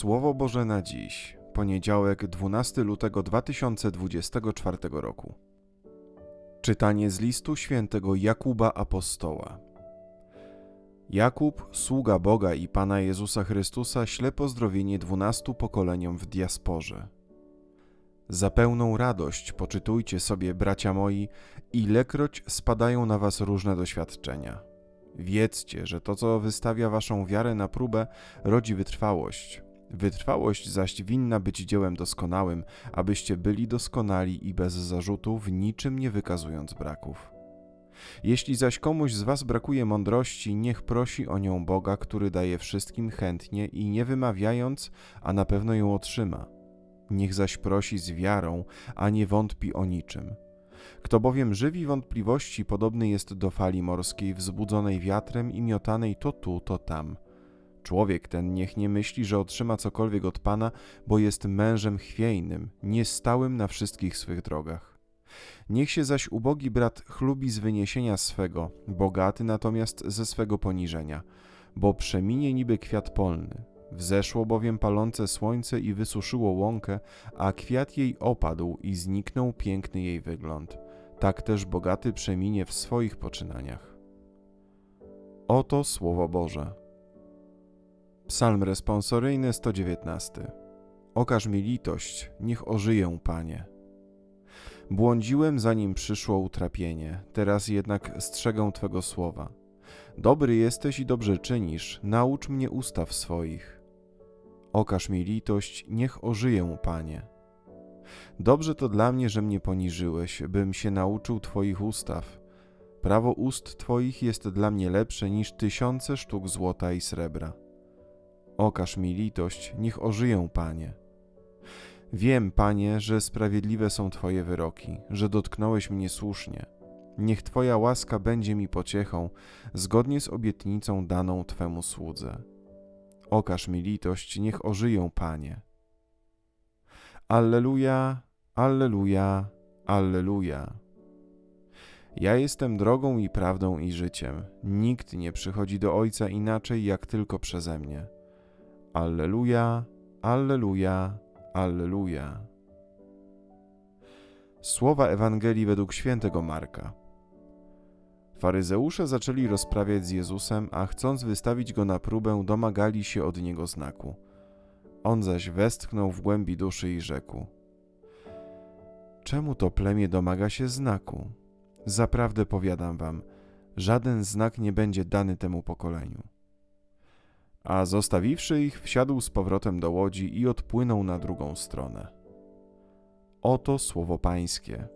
Słowo Boże na dziś, poniedziałek 12 lutego 2024 roku. Czytanie z listu świętego Jakuba Apostoła. Jakub, sługa Boga i Pana Jezusa Chrystusa, śle pozdrowienie dwunastu pokoleniom w diasporze. Za pełną radość poczytujcie sobie, bracia moi, ilekroć spadają na was różne doświadczenia. Wiedzcie, że to, co wystawia waszą wiarę na próbę, rodzi wytrwałość. Wytrwałość zaś winna być dziełem doskonałym, abyście byli doskonali i bez zarzutu, w niczym nie wykazując braków. Jeśli zaś komuś z was brakuje mądrości, niech prosi o nią Boga, który daje wszystkim chętnie i nie wymawiając, a na pewno ją otrzyma. Niech zaś prosi z wiarą, a nie wątpi o niczym. Kto bowiem żywi wątpliwości, podobny jest do fali morskiej wzbudzonej wiatrem i miotanej to tu, to tam. Człowiek ten niech nie myśli, że otrzyma cokolwiek od Pana, bo jest mężem chwiejnym, niestałym na wszystkich swych drogach. Niech się zaś ubogi brat chlubi z wyniesienia swego, bogaty natomiast ze swego poniżenia, bo przeminie niby kwiat polny. Wzeszło bowiem palące słońce i wysuszyło łąkę, a kwiat jej opadł i zniknął piękny jej wygląd. Tak też bogaty przeminie w swoich poczynaniach. Oto Słowo Boże. Psalm responsoryjny 119. Okaż mi litość, niech ożyję, Panie. Błądziłem, zanim przyszło utrapienie, teraz jednak strzegę Twego słowa. Dobry jesteś i dobrze czynisz, naucz mnie ustaw swoich. Okaż mi litość, niech ożyję, Panie. Dobrze to dla mnie, że mnie poniżyłeś, bym się nauczył Twoich ustaw. Prawo ust Twoich jest dla mnie lepsze niż tysiące sztuk złota i srebra. Okaż mi litość, niech ożyję, Panie. Wiem, Panie, że sprawiedliwe są Twoje wyroki, że dotknąłeś mnie słusznie. Niech Twoja łaska będzie mi pociechą, zgodnie z obietnicą daną Twemu słudze. Okaż mi litość, niech ożyję, Panie. Alleluja, Alleluja, Alleluja. Ja jestem drogą i prawdą i życiem. Nikt nie przychodzi do Ojca inaczej, jak tylko przeze mnie. Alleluja, Alleluja, Alleluja. Słowa Ewangelii według świętego Marka. Faryzeusze zaczęli rozprawiać z Jezusem, a chcąc wystawić go na próbę, domagali się od niego znaku. On zaś westchnął w głębi duszy i rzekł: Czemu to plemię domaga się znaku? Zaprawdę powiadam wam, żaden znak nie będzie dany temu pokoleniu. A zostawiwszy ich, wsiadł z powrotem do łodzi i odpłynął na drugą stronę. Oto słowo Pańskie.